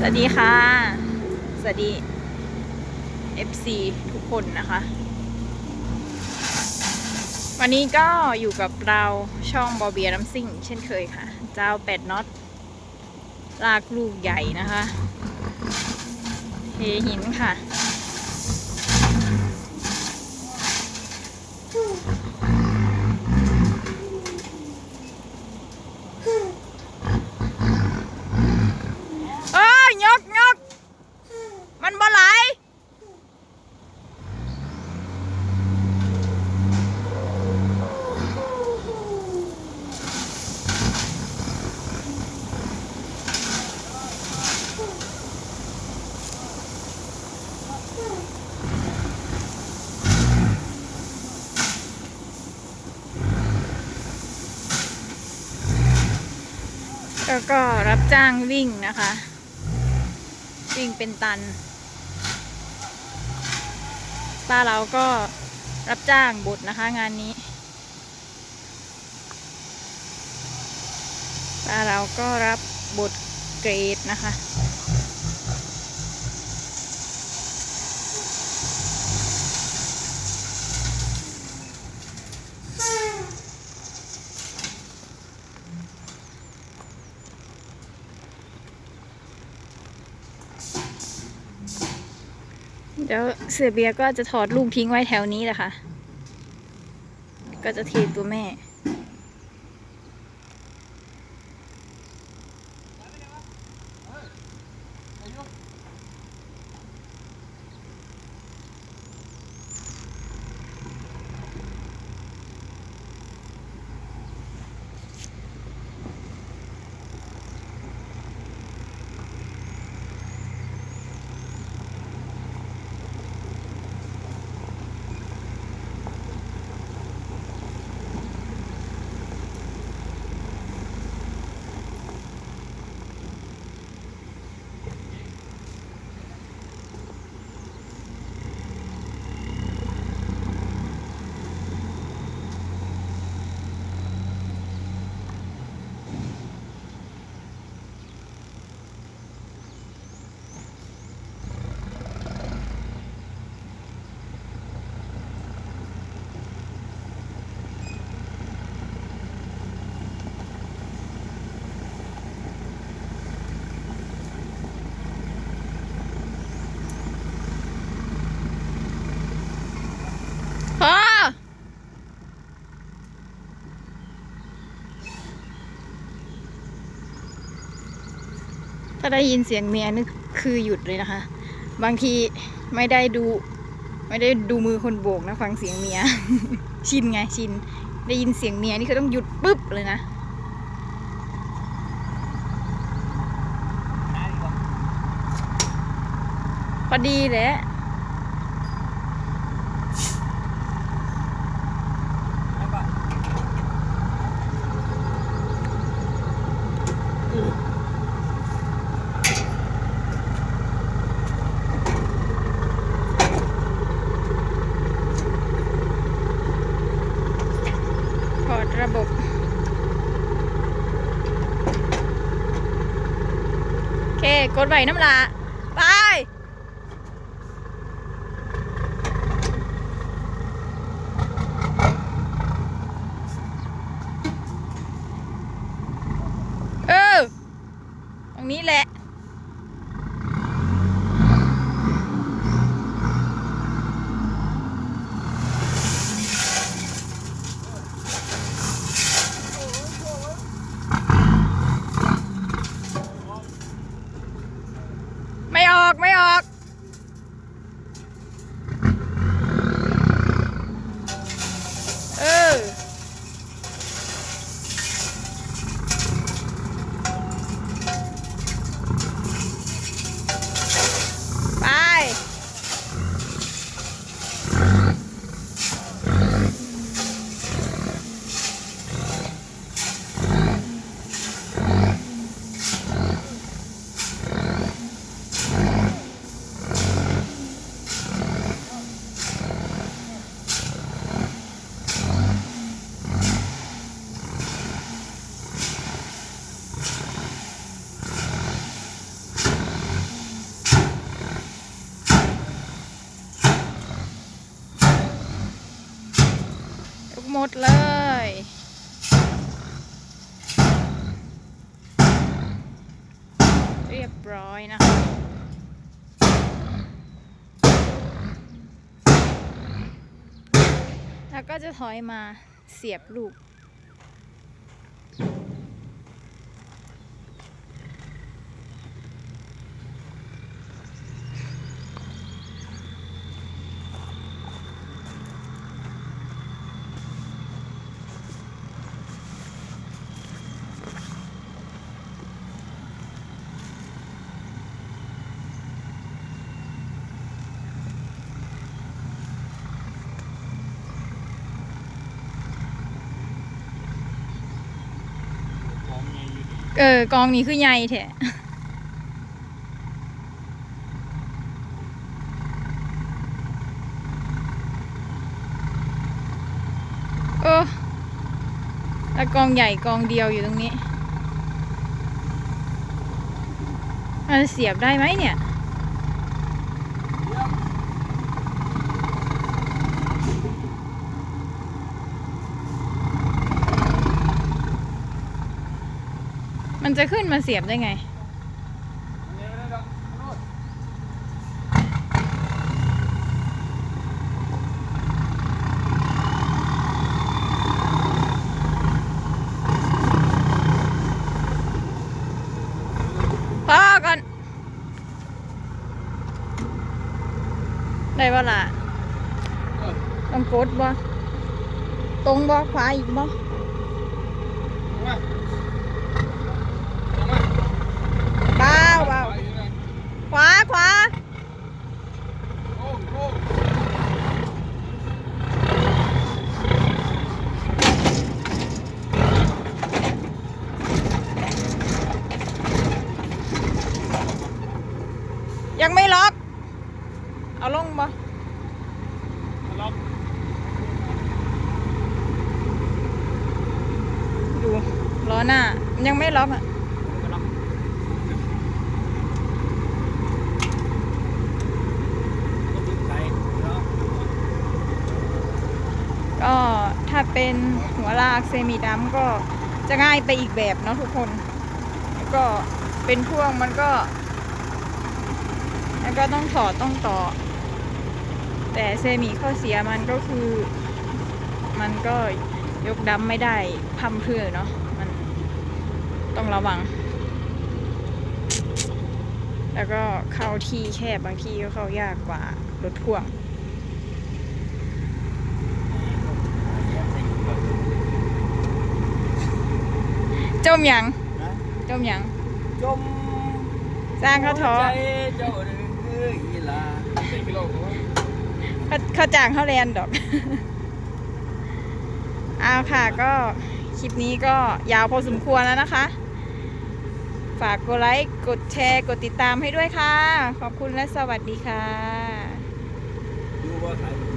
สวัสดีค่ะ สวัสดี FC ทุกคนนะคะ วันนี้ก็อยู่กับเราช่องบอเบียน้ำซิ่ง เช่นเคยค่ะ เจ้าแปดน็อตลากลูกใหญ่นะคะเทหินค่ะ เอ้ยยกยกมันบ่ไหล แล้วก็รับจ้างวิ่งนะคะ วิ่งเป็นตัน ป้าเราก็รับจ้างบุดนะคะงานนี้ ป้าเราก็รับบุดเกรดนะคะ เดี๋ยวเสือเบียก็จะถอดลูกทิ้งไว้แถวนี้แหละค่ะ ก็จะเทตัวแม่ พอ ถ้าได้ยินเสียงเมียนึกคือหยุดเลยนะคะ บางทีไม่ได้ดู ไม่ได้ดูมือคนโบกนะ ฟังเสียงเมีย ชินไงชิน ได้ยินเสียงเมียนี่คือต้องหยุดปุ๊บเลยนะพอดีแหละ พอร์ตระบบ โอเค กดไว้น้ำละไปเออตรงนี้แหละ ไม่ออกไม่ออก เออ ไป ไป หมดเลย เรียบร้อยนะคะแล้วก็จะถอยมาเสียบลูก เออกองนี้คือใหญ่แท้เออแล้วกองใหญ่กองเดียวอยู่ตรงนี้มันเสียบได้ไหมเนี่ย มันจะขึ้นมาเสียบได้ไงได้หรอกโน่นพอก่อน ได้ปะล่ะต้องกดบ่ตรงบ่ขวาอีกบ่ เอามาเอามา เบาเบา ไปอยู่นะ ขวาขวา โอ้โอ้ ยังไม่ล็อก เอาลงบ่ล็อกดูล้อหน้า ยังไม่ล็อกอะล็อกก็ติดใจเนาะก็ถ้าเป็นหัวลากเซมิดัมก็จะง่ายไปอีกแบบเนาะทุกคนแล้วก็เป็นพ่วงมันก็ แล้วก็ต้องถอดต้องต่อ แต่เซมิข้อเสียมันก็คือ มันก็ยกดัมไม่ได้พัมเพรื่อเนาะมันต้องระวัง แล้วก็เข้าที่แคบบางที่ก็เข้ายากกว่ารถพ่วงจมยังนะจมยังจมสร้างเขาท้อใจเจ้าเด้ออีหลาสี่กิโลกว่า เขาเขาจ้างเขาแลนดอกเอาค่ะก็คลิปนี้ก็ยาวพอสมควรแล้วนะคะ ฝากกดไลค์กดแชร์กดติดตามให้ด้วยค่ะ ขอบคุณและสวัสดีค่ะ